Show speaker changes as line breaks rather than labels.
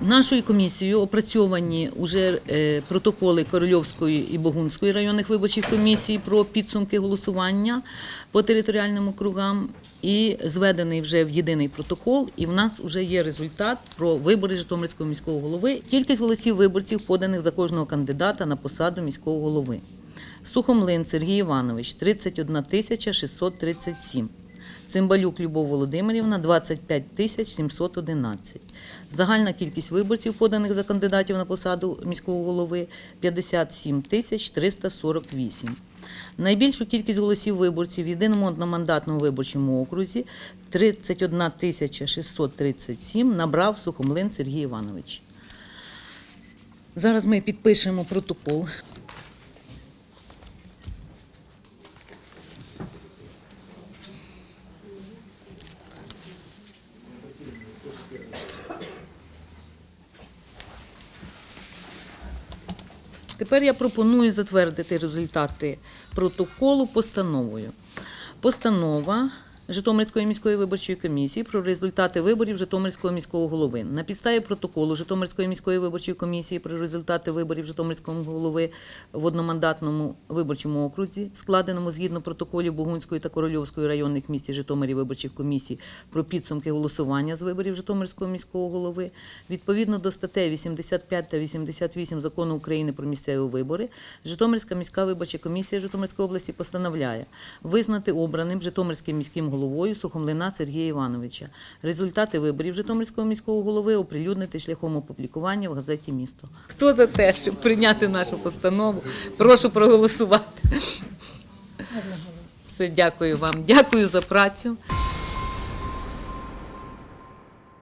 Нашою комісією опрацьовані вже е, протоколи Корольовської і Богунської районних виборчих комісій про підсумки голосування по територіальним округам. І зведений вже в єдиний протокол, і в нас вже є результат про вибори Житомирського міського голови. Кількість голосів виборців, поданих за кожного кандидата на посаду міського голови. Сухомлин Сергій Іванович 31 тисяча 637. Цимбалюк Любов Володимирівна 25 тисяч 711. Загальна кількість виборців, поданих за кандидатів на посаду міського голови 57 тисяч 348. Найбільшу кількість голосів виборців в єдиному одномандатному виборчому окрузі 31 тисяча 637 набрав Сухомлин Сергій Іванович. Зараз ми підпишемо протокол. Тепер я пропоную затвердити результати протоколу постановою. Постанова Житомирської міської виборчої комісії про результати виборів Житомирського міського голови. На підставі протоколу Житомирської міської виборчої комісії про результати виборів Житомирського голови в одномандатному виборчому окрузі, складеному згідно протоколів Богунської та Корольовської районних місті Житомирі виборчих комісій про підсумки голосування з виборів Житомирського міського голови, відповідно до статей 85 та 88 закону України про місцеві вибори, Житомирська міська виборча комісія Житомирської області постановляє визнати обраним Житомирським міським головою Сухомлина Сергія Івановича. Результати виборів Житомирського міського голови оприлюднити шляхом опублікування в газеті Місто. Хто за те, щоб прийняти нашу постанову? Прошу проголосувати. Все, дякую вам. Дякую за працю.